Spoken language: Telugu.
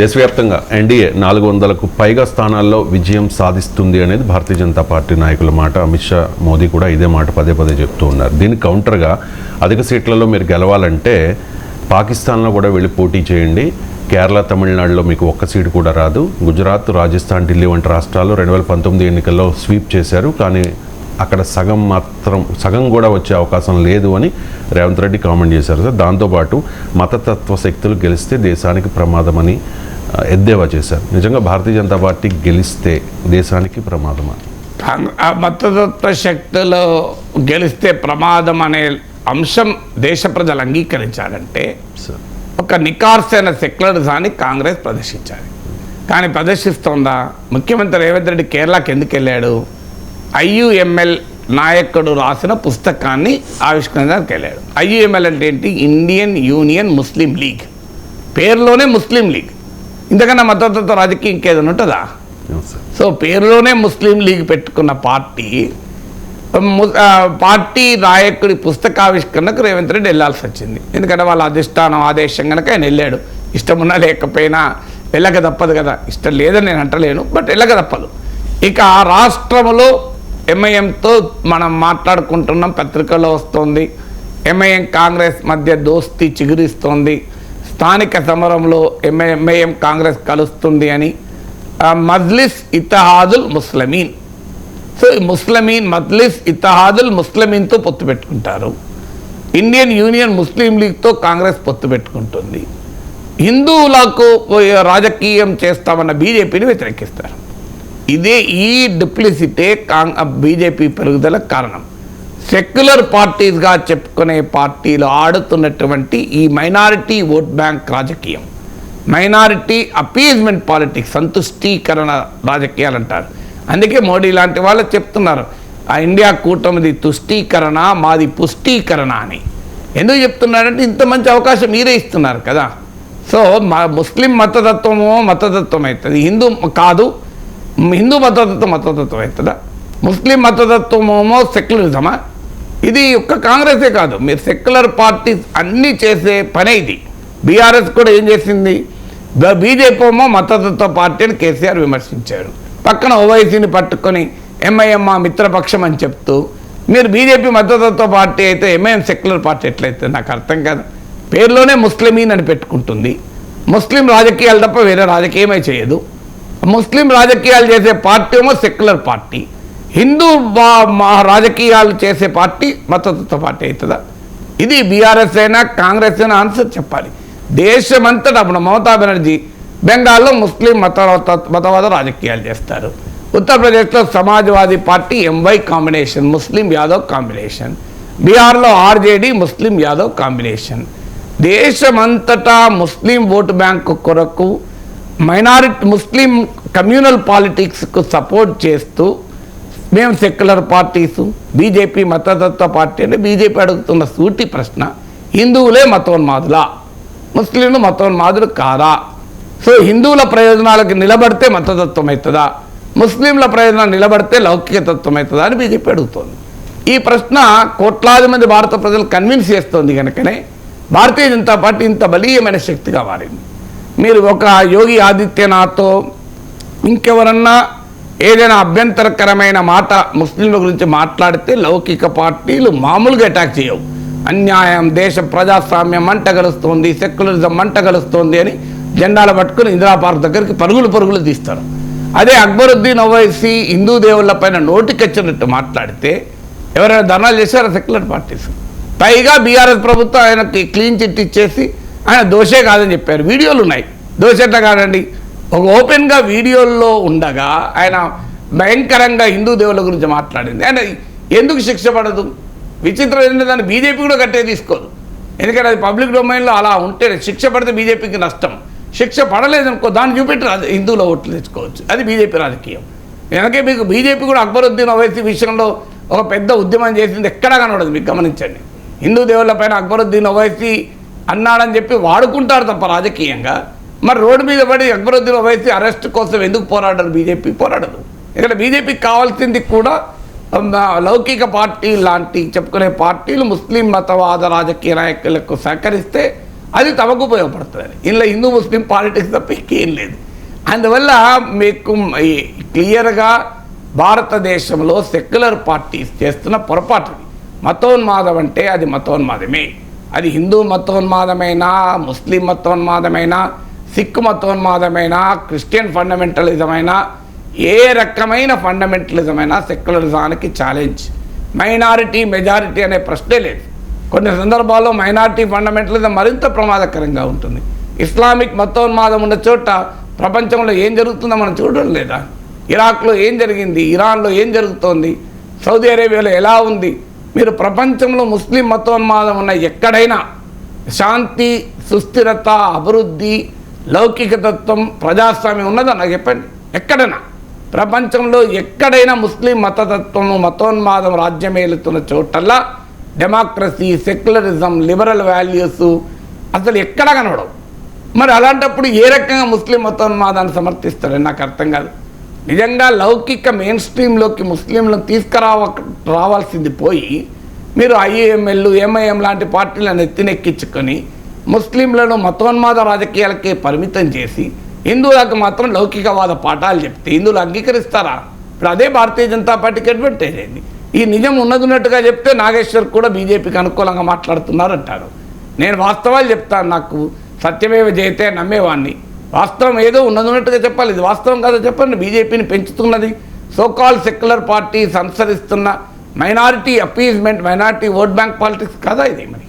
దేశవ్యాప్తంగా ఎన్డీఏ నాలుగు వందలకు పైగా స్థానాల్లో విజయం సాధిస్తుంది అనేది భారతీయ జనతా పార్టీ నాయకుల మాట. అమిత్ షా మోదీ కూడా ఇదే మాట పదే పదే చెప్తూ ఉన్నారు. దీనికి కౌంటర్గా అధిక సీట్లలో మీరు గెలవాలంటే పాకిస్తాన్లో కూడా వెళ్ళి పోటీ చేయండి. కేరళ తమిళనాడులో మీకు ఒక్క సీటు కూడా రాదు. గుజరాత్ రాజస్థాన్ ఢిల్లీ వంటి రాష్ట్రాలు రెండు వేల పంతొమ్మిది ఎన్నికల్లో స్వీప్ చేశారు. కానీ అక్కడ సగం మాత్రం సగం కూడా వచ్చే అవకాశం లేదు అని రేవంత్ రెడ్డి కామెంట్ చేశారు. సార్ దాంతోపాటు మతతత్వ శక్తులు గెలిస్తే దేశానికి ప్రమాదమని ఎద్దేవా చేశారు. నిజంగా భారతీయ జనతా పార్టీ గెలిస్తే దేశానికి ప్రమాదమా? కాంగ్రె- ఆ మతతత్వ శక్తులు గెలిస్తే ప్రమాదం అనే అంశం దేశ ప్రజలు అంగీకరించాలంటే సార్. ఒక నికార్సైన సెక్యులరిజాన్ని కాంగ్రెస్ ప్రదర్శించాలి. కానీ ప్రదర్శిస్తోందా? ముఖ్యమంత్రి రేవంత్ రెడ్డి కేరళకి ఎందుకు వెళ్ళాడు? ఐయుఎంఎల్ నాయకుడు రాసిన పుస్తకాన్ని ఆవిష్కరించడానికి వెళ్ళాడు. ఐయుఎంఎల్ అంటే ఏంటి? ఇండియన్ యూనియన్ ముస్లిం లీగ్. పేరులోనే ముస్లిం లీగ్. ఇంతకన్నా మతతత్వ రాజకీయం ఇంకేదైనా ఉంటుందా? సో పేరులోనే ముస్లిం లీగ్ పెట్టుకున్న పార్టీ పార్టీ నాయకుడి పుస్తకావిష్కరణకు రేవంత్ రెడ్డి వెళ్ళాల్సి వచ్చింది. ఎందుకంటే వాళ్ళ అధిష్టానం ఆదేశం కనుక ఆయన వెళ్ళాడు. ఇష్టం ఉన్నా లేకపోయినా వెళ్ళక తప్పదు కదా. ఇష్టం లేదని నేను అంటలేను బట్ వెళ్ళక తప్పదు. ఇక ఆ రాష్ట్రంలో ఎంఐఎంతో మనం మాట్లాడుకుంటున్నాం పత్రికల్లో వస్తుంది. ఎంఐఎం కాంగ్రెస్ మధ్య దోస్తీ చిగురిస్తోంది. స్థానిక సమరంలో ఎంఐఎంఐఎం కాంగ్రెస్ కలుస్తుంది అని. మజ్లిస్ ఇతహాదుల్ ముస్లమీన్. సో ముస్లమీన్ మజ్లిస్ ఇతహాదుల్ ముస్లమీన్తో పొత్తు పెట్టుకుంటారు. ఇండియన్ యూనియన్ ముస్లిం లీగ్తో కాంగ్రెస్ పొత్తు పెట్టుకుంటుంది. హిందువులకు రాజకీయం చేస్తామన్న బీజేపీని వ్యతిరేకిస్తారు. ఇదే ఈ డిప్లిసిటే కాంగ్ బీజేపీ పెరుగుదల కారణం. సెక్యులర్ పార్టీస్గా చెప్పుకునే పార్టీలు ఆడుతున్నటువంటి ఈ మైనారిటీ ఓట్ బ్యాంక్ రాజకీయం. మైనారిటీ అపీజ్మెంట్ పాలిటిక్స్ సంతుష్టీకరణ రాజకీయాలు అంటారు అందుకే మోడీ లాంటి వాళ్ళు చెప్తున్నారు ఆ ఇండియా కూటమిది తుష్టీకరణ మాది పుష్టీకరణ అని. ఎందుకు చెప్తున్నారంటే ఇంత మంచి అవకాశం మీరే ఇస్తున్నారు కదా. సో మా ముస్లిం మతతత్వము మతతత్వం అవుతుంది. హిందూ కాదు హిందూ మతతత్వం మతతత్వం అవుతుందా ముస్లిం మతతత్వమేమో సెక్యులరిజమా ఇది ఒక్క కాంగ్రెసే కాదు మీరు సెక్యులర్ పార్టీస్ అన్నీ చేసే పనే ఇది బీఆర్ఎస్ కూడా ఏం చేసింది బీజేపీ ఏమో మతతత్వ పార్టీ అని కేసీఆర్ విమర్శించారు పక్కన ఓవైసీని పట్టుకొని ఎంఐఎం మా మిత్రపక్షం అని చెప్తూ మీరు బీజేపీ మతతత్వ పార్టీ అయితే ఎంఐఎం సెక్యులర్ పార్టీ ఎట్లయితే నాకు అర్థం కాదు పేరులోనే ముస్లిమీన్ అని పెట్టుకుంటుంది ముస్లిం రాజకీయాలు తప్ప వేరే రాజకీయమే చేయదు ముస్లిం రాజకీయాలు చేసే పార్టీ ఏమో సెక్యులర్ పార్టీ. హిందూ మా రాజకీయాలు చేసే పార్టీ మతతత్వ పార్టీ అవుతుందా? ఇది బీఆర్ఎస్ అయినా కాంగ్రెస్ అయినా ఆన్సర్ చెప్పాలి. దేశమంతటా అప్పుడు మమతా బెనర్జీ బెంగాల్లో ముస్లిం మత మతవాద రాజకీయాలు చేస్తారు. ఉత్తరప్రదేశ్లో Samajwadi party MY combination Muslim Yadav combination. బీహార్లో ఆర్జేడీ ముస్లిం యాదవ్ కాంబినేషన్. దేశమంతటా ముస్లిం ఓటు బ్యాంకు కొరకు మైనారిటీ ముస్లిం కమ్యూనల్ పాలిటిక్స్కు సపోర్ట్ చేస్తూ మేము సెక్యులర్ పార్టీస్ బీజేపీ మతతత్వ పార్టీ అంటే బీజేపీ అడుగుతున్న సూటి ప్రశ్న హిందువులే మతోన్మాదులా? ముస్లింలు మతోన్మాదులు కాదా సో హిందువుల ప్రయోజనాలకు నిలబడితే మతతత్వం అవుతుందా ముస్లింల ప్రయోజనాలు నిలబడితే లౌకికతత్వం అవుతుందా అని బీజేపీ అడుగుతోంది. ఈ ప్రశ్న కోట్లాది మంది భారత ప్రజలు కన్విన్స్ చేస్తోంది కనుకనే భారతీయ జనతా పార్టీ ఇంత బలీయమైన శక్తిగా మారింది. మీరు ఒక యోగి ఆదిత్యనాథ్తో ఇంకెవరన్నా ఏదైనా అభ్యంతరకరమైన మాట ముస్లింల గురించి మాట్లాడితే లౌకిక పార్టీలు మామూలుగా అటాక్ చేయవు. అన్యాయం దేశ ప్రజాస్వామ్యం మంట గలుస్తోంది సెక్యులరిజం మంట గలుస్తోంది అని జెండాలు పట్టుకుని ఇందిరా పార్క్ దగ్గరికి పరుగులు పరుగులు తీస్తారు. అదే అక్బరుద్దీన్ ఓవైసీ హిందూ దేవుళ్ళ పైన నోటికొచ్చినట్టు మాట్లాడితే ఎవరైనా ధర్నాలు చేశారా సెక్యులర్ పార్టీస్? పైగా బీఆర్ఎస్ ప్రభుత్వం ఆయనకి క్లీన్ చిట్ ఇచ్చేసి ఆయన దోషే కాదని చెప్పారు. వీడియోలు ఉన్నాయి. దోష ఎట్లా కాదండి? ఒక ఓపెన్గా వీడియోల్లో ఉండగా ఆయన భయంకరంగా హిందూ దేవుళ్ళ గురించి మాట్లాడింది. ఆయన ఎందుకు శిక్ష పడదు? విచిత్రం ఏంటంటే దాన్ని బీజేపీ కూడా కట్టే తీసుకోదు. ఎందుకంటే అది పబ్లిక్ డొమైన్లో అలా ఉంటే శిక్ష పడితే బీజేపీకి నష్టం. శిక్ష పడలేదనుకో దాన్ని చూపెట్టి హిందువుల ఓట్లు తెచ్చుకోవచ్చు. అది బీజేపీ రాజకీయం. వెనకే మీకు బీజేపీ కూడా అక్బరుద్దీన్ ఓవైసీ విషయంలో ఒక పెద్ద ఉద్యమం చేసింది ఎక్కడా కనబడదు. మీకు గమనించండి. హిందూ దేవుళ్ళ పైన అక్బరుద్దీన్ ఓవైసీ అన్నాడని చెప్పి వాడుకుంటారు తప్ప రాజకీయంగా. మరి రోడ్డు మీద పడి అక్బరుద్దీన్ ఓవైసీ అరెస్ట్ కోసం ఎందుకు పోరాడరు బీజేపీ? పోరాడదు. ఇక్కడ బీజేపీకి కావాల్సింది కూడా లౌకిక పార్టీ లాంటి చెప్పుకునే పార్టీలు ముస్లిం మతవాద రాజకీయ నాయకులకు సహకరిస్తే అది తమకు ఉపయోగపడుతుంది ఇందులో హిందూ ముస్లిం పాలిటిక్స్ తప్ప ఇంకేం లేదు. అందువల్ల మీకు క్లియర్గా భారతదేశంలో సెక్యులర్ పార్టీస్ చేస్తున్న పొరపాటు మతోన్మాదం అంటే అది మతోన్మాదమే. అది హిందూ మతోన్మాదమైనా ముస్లిం మతోన్మాదమైనా సిక్ మతోన్మాదమైనా క్రిస్టియన్ ఫండమెంటలిజం అయినా ఏ రకమైన ఫండమెంటలిజం అయినా సెక్యులరిజానికి ఛాలెంజ్. మైనారిటీ మెజారిటీ అనే ప్రశ్నే లేదు. కొన్ని సందర్భాల్లో మైనారిటీ ఫండమెంటలిజం మరింత ప్రమాదకరంగా ఉంటుంది. ఇస్లామిక్ మతోన్మాదం ఉన్న చోట ప్రపంచంలో ఏం జరుగుతుందో మనం చూడడం లేదా? ఇరాక్లో ఏం జరిగింది? ఇరాన్లో ఏం జరుగుతోంది? సౌదీ అరేబియాలో ఎలా ఉంది? మీరు ప్రపంచంలో ముస్లిం మతోన్మాదం ఉన్న ఎక్కడైనా శాంతి సుస్థిరత అభివృద్ధి లౌకికతత్వం ప్రజాస్వామ్యం ఉన్నదో? నాకు చెప్పండి. ఎక్కడైనా. ప్రపంచంలో ఎక్కడైనా ముస్లిం మతతత్వము మతోన్మాదం రాజ్యమేలుతున్న చోటల్లా డెమోక్రసీ సెక్యులరిజం లిబరల్ వాల్యూస్ అసలు ఎక్కడ కనబడవు. మరి అలాంటప్పుడు ఏ రకంగా ముస్లిం మతోన్మాదాన్ని సమర్థిస్తారని నాకు అర్థం కాదు. నిజంగా లౌకిక మెయిన్ స్ట్రీమ్లోకి ముస్లింలను తీసుకురావ రావాల్సింది పోయి మీరు ఐఏఎంఎల్ ఎంఐఎం లాంటి పార్టీలను ఎత్తినెక్కించుకొని ముస్లింలను మతోన్మాద రాజకీయాలకే పరిమితం చేసి హిందువులకు మాత్రం లౌకికవాద పాఠాలు చెప్తే హిందువులు అంగీకరిస్తారా? ఇప్పుడు అదే భారతీయ జనతా పార్టీకి అడ్వాంటేజ్ అయింది ఈ నిజం ఉన్నది ఉన్నట్టుగా చెప్తే నాగేశ్వర్ కూడా బీజేపీకి అనుకూలంగా మాట్లాడుతున్నారు అంటారు నేను వాస్తవాలు చెప్తాను నాకు. సత్యమేవ జయతే నమ్మేవాడిని వాస్తవం ఏదో ఉన్నది ఉన్నట్టుగా చెప్పాలి. ఇది వాస్తవం కాదో చెప్పండి. బీజేపీని పెంచుతున్నది సోకాల్ సెక్యులర్ పార్టీస్ అనుసరిస్తున్న minority appeasement minority vote bank politics కదా ఇది మరి?